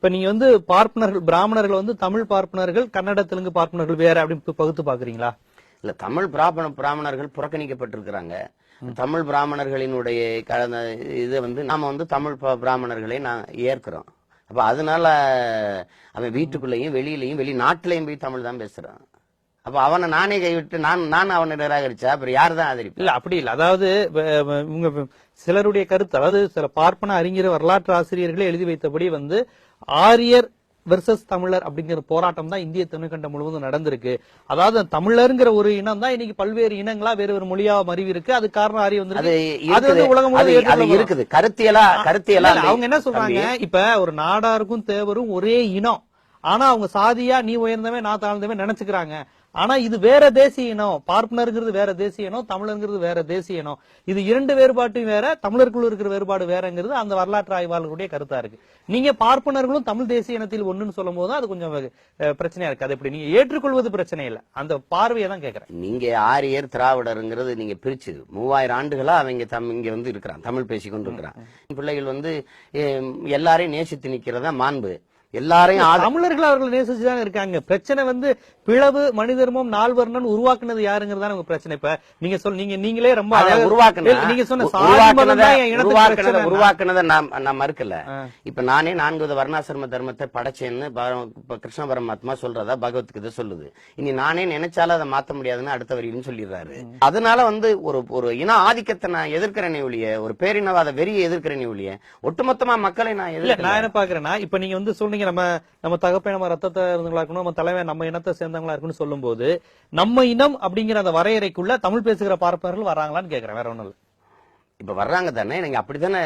இப்ப நீங்க வந்து பார்ப்பனர்கள் பிராமணர்கள் வந்து தமிழ் பார்ப்பனர்கள் கன்னட தெலுங்கு பார்ப்பனர்கள் வேற அப்படின்னு பகுத்து பாக்குறீங்களா? இல்ல தமிழ் பிராமண பிராமணர்கள் புறக்கணிக்கப்பட்டிருக்கிறாங்க. தமிழ் பிராமணர்களினுடைய கடந்த இது வந்து நாம வந்து தமிழ் பிராமணர்களை நான் ஏற்கிறோம். அப்ப அதனால அவன் வீட்டுக்குள்ளேயும் வெளியிலயும் வெளிநாட்டிலையும் போய் தமிழ் தான் பேசுறான். அப்ப அவனை நானே கைவிட்டு நான் நான் அவனை நிராகரிச்சா அப்புறம் யார் தான் ஆதரிப்பு இல்ல அப்படி இல்ல. அதாவது இவங்க சிலருடைய கருத்து அதாவது சில பார்ப்பன அறிஞர் வரலாற்று ஆசிரியர்களே எழுதி வைத்தபடி வந்து ஆரியர் வெர்சஸ் தமிழர் அப்படிங்கிற போராட்டம் தான் இந்திய துணைக்கண்டம் முழுவதும் நடந்திருக்கு. அதாவது தமிழருங்கிற ஒரு இனம் தான் இன்னைக்கு பல்வேறு இனங்களா வேறு ஒரு மொழியா மருவி இருக்கு அது காரணம் ஆரிய வந்து உலகம். இருக்குது. கருத்தியலா கருத்தியலா அவங்க என்ன சொல்றாங்க? இப்ப ஒரு நாடாருக்கும் தேவரும் ஒரே இனம். ஆனா அவங்க சாதியா நீ உயர்ந்தவன் நான் தாழ்ந்தவன் நினைச்சுக்கிறாங்க. ஆனா இது வேற தேசிய இனம். பார்ப்பனருங்கிறது வேற தேசிய இனம் தமிழருங்கிறது வேற தேசிய இனம். இது இரண்டு வேறுபாட்டும் வேற தமிழருக்குள்ள இருக்கிற வேறுபாடு வேறங்கிறது அந்த வரலாற்று ஆய்வாளர்களுடைய கருத்தா இருக்கு. நீங்க பார்ப்பனர்களும் தமிழ் தேசிய இனத்தில் ஒண்ணுன்னு சொல்லும் போது அது கொஞ்சம் பிரச்சனையா இருக்கு. அது எப்படி? நீங்க ஏற்றுக்கொள்வது பிரச்சனை இல்ல. அந்த பார்வையை தான் கேக்குறேன். நீங்க ஆரியர் திராவிடருங்கிறது நீங்க பிரிச்சு மூவாயிரம் ஆண்டுகளா அவங்க தம் இங்க வந்து இருக்கிறான் தமிழ் பேசி கொண்டு இருக்கிறான் பிள்ளைகள் வந்து எல்லாரையும் நேசித்து நிக்கிறதா மாண்பு. எல்லாரையும் தமிழர்கள் அவர்கள் நேசிச்சுதான் இருக்காங்க. பிரச்சனை வந்து பிளவு மனிதர்மம் நால்வர்ணன் உருவாக்குனது யாருங்கிறதா உங்க பிரச்சனை. இப்ப நீங்க சொல் நீங்க நீங்களே ரொம்ப அதை அழகா- உருவாக்குன- இல்ல, நீங்க சொன்ன உருவாக்குனத- உருவாக்குனத-. உருவாக்குனத நான் நான் மறுக்கல. இப்ப நானே நான்கு வர்ணாசிரம தர்மத்தை படைச்சேன்னு கிருஷ்ண பரமாத்மா சொல்றதா பகவத்கீதை சொல்லுது. இனி நானே நினைச்சாலும் அதை மாத்த முடியாதுன்னு அடுத்த வரியிலும் சொல்லிடுறாரு. அதனால வந்து ஒரு ஒரு இன ஆதிக்கத்தை நான் எதிர்க்கிறேனே ஒழிய ஒரு பேரினவாத வெறியை எதிர்க்கிறேனே ஒழிய ஒட்டுமொத்தமா மக்களை நான் நான் என்ன பாக்குறேன்னா இப்ப நீங்க வந்து சொல்றீங்க நம்ம நம்ம தகப்பை நம்ம ரத்தத்தை இருந்தவங்களா இருக்கணும் நம்ம தலைவன் நம்ம இனத்தை சேர்ந்தவங்களா இருக்குன்னு சொல்லும்போது நம்ம இனம் அப்படிங்கிற அந்த வரையறைக்குள்ள தமிழ் பேசுகிற பார்ப்பனர்கள் வராங்களான்னு கேக்குறேன். வேற இல்ல. இப்ப வர்றாங்க தானே நீங்க அப்படித்தானே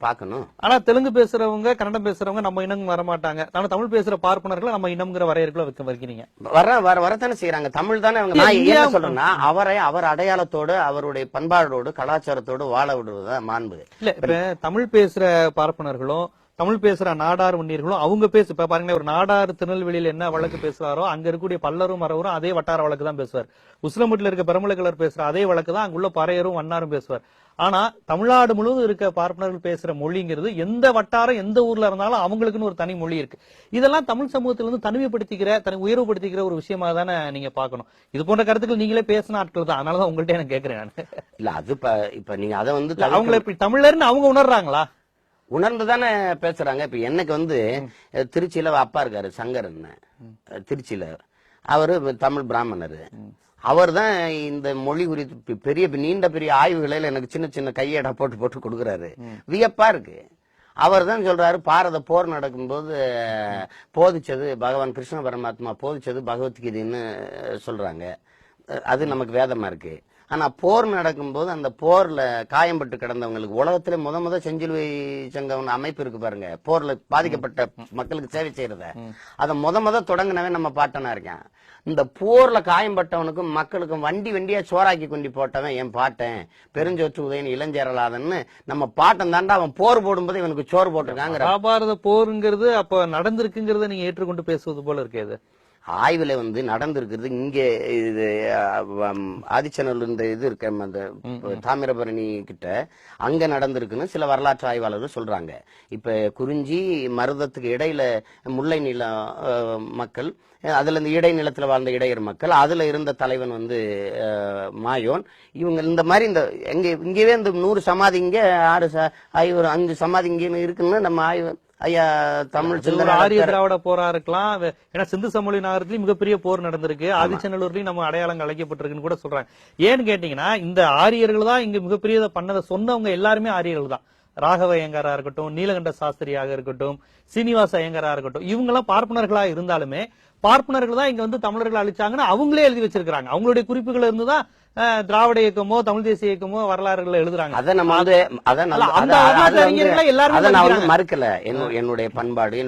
பாக்கணும் ஆனா தெலுங்கு பேசுறவங்க கன்னடம் பேசுறவங்க நம்ம இனம் வர மாட்டாங்க ஆனா தமிழ் பேசுற பார்ப்பனர்களை நம்ம இனம்ங்கிற வரையறைக்குள்ள வைக்க வைக்கிறீங்க. வர வர வரத்தானே செய்யறாங்க தமிழ் தானே அவங்க நான் என்ன சொல்றேன்னா அவரை அவர் அடையாளத்தோடு அவருடைய பண்பாடோடு கலாச்சாரத்தோடு வாழ விடுவதுதான் மாண்பு இல்ல இப்ப தமிழ் பேசுற பார்ப்பனர்களும் தமிழ் பேசுற நாடார் வன்னியர்களும் அவங்க பேசு இப்ப பாருங்களேன் ஒரு நாடார் திருநெல்வேலியில என்ன வழக்கு பேசுறாரோ அங்க இருக்கக்கூடிய பல்லரும் மரவரும் அதே வட்டார வழக்கு தான் பேசுவார். உசிலம்பட்டில் இருக்க பெருமலைக்கலர் பேசுற அதே வழக்கு தான் அங்குள்ள பறையரும் வண்ணாரும் பேசுவார். ஆனா தமிழ்நாடு முழுவதும் இருக்க பார்ப்பனர்கள் பேசுற மொழிங்கிறது எந்த வட்டாரம் எந்த ஊர்ல இருந்தாலும் அவங்களுக்குன்னு ஒரு தனி மொழி இருக்கு. இதெல்லாம் தமிழ் சமூகத்துல இருந்து தனிமைப்படுத்திக்கிற தனி உயர்வுபடுத்திக்கிற ஒரு விஷயமா தானே நீங்க பார்க்கணும். இது போன்ற கருத்துக்கள் நீங்களே பேசின ஆட்கள் தான். அதனாலதான் உங்கள்ட்ட நான் கேக்குறேன் நான். இல்ல அது இப்ப நீங்க அதை வந்து அவங்கள தமிழர்னு அவங்க உணர்றாங்களா? உணர்ந்து தானே பேசுறாங்க. இப்ப எனக்கு வந்து திருச்சியில அப்பா இருக்காரு சங்கர் திருச்சியில. அவரு தமிழ் பிராமணர். அவர் தான் இந்த மொழி குறித்து பெரிய நீண்ட பெரிய ஆய்வுகளில் எனக்கு சின்ன சின்ன கையேடா போட்டு போட்டு கொடுக்குறாரு. வியப்பா இருக்கு. அவர் தான் சொல்றாரு பாரத போர் நடக்கும்போது போதிச்சது பகவான் கிருஷ்ண பரமாத்மா போதிச்சது பகவத்கீதைன்னு சொல்றாங்க. அது நமக்கு வேதமா இருக்கு. ஆனா போர் நடக்கும்போது அந்த போர்ல காயம்பட்டு கிடந்தவங்களுக்கு உலகத்திலே முத முத செஞ்சிலுவை சங்கம் அமைப்பு இருக்கு பாருங்க. போர்ல பாதிக்கப்பட்ட மக்களுக்கு சேவை செய்யறத. அத முத முத தொடங்கினவன் நம்ம பாட்டனா இருக்கேன். இந்த போர்ல காயம்பட்டவனுக்கும் மக்களுக்கும் வண்டி வண்டியா சோறாக்கி கொண்டு போட்டவன் என் பாட்டன். பெருஞ்சோற்று உதயன் இளஞ்சேரலாதன்னு நம்ம பாட்டன் தாண்டா அவன் போர் போடும்போது இவனுக்கு சோறு போட்டிருக்காங்கிற. மகாபாரத போருங்கிறது அப்ப நடந்திருக்குங்கிறத நீங்க ஏற்றுக்கொண்டு பேசுவது போல இருக்கு ஆய்வுல வந்து நடந்திருக்கிறது இங்க இது ஆதிச்சநல்லூர் இந்த இது இருக்க அந்த தாமிரபரணி கிட்ட. அங்க நடந்திருக்குன்னு சில வரலாற்று ஆய்வாளர்கள் சொல்றாங்க. இப்ப குறிஞ்சி மருதத்துக்கு இடையில முல்லை நில அஹ், மக்கள் அதுல இந்த இடைநிலத்துல வாழ்ந்த இடையர் மக்கள் அதுல இருந்த தலைவன் வந்து மாயோன். இவங்க இந்த மாதிரி இந்த எங்க இங்கவே இந்த நூறு சமாதி இங்க ஆறு ச- ஐநூறு அஞ்சு சமாதி இங்க இருக்குன்னு நம்ம ஆய்வு ஐயா தமிழ் ஆரிய திராவிட போரா இருக்கலாம் ஏன்னா சிந்து சமொழி நகரத்திலயும் மிகப்பெரிய போர் நடந்திருக்கு. ஆதிச்சநல்லூர்லயும் நம்ம அடையாளம் அழைக்கப்பட்டிருக்குன்னு கூட சொல்றாங்க. ஏன்னு கேட்டீங்கன்னா இந்த ஆரியர்கள் தான் இங்க மிகப்பெரிய பண்ணதை சொன்னவங்க எல்லாருமே ஆரியர்கள் தான். ராகவ ஐயங்காரா இருக்கட்டும் நீலகண்ட சாஸ்திரியாக இருக்கட்டும் சீனிவாச ஐயங்காரா இருக்கட்டும் இவங்க எல்லாம் பார்ப்பனர்களா இருந்தாலுமே பார்ப்பனர்கள் தான் இங்க வந்து தமிழர்களை அழிச்சாங்கன்னு அவங்களே எழுதி வச்சிருக்காங்க அவங்களுடைய குறிப்புகள் இருந்துதான் திராவிட இயக்கமோ தமிழ் தேசிய இயக்கமோ வரலாறுகளை எழுதுறாங்க. அத நம்ம வந்து அத நான். மறுக்கல. என்னு- என்னுடைய பண்பாடு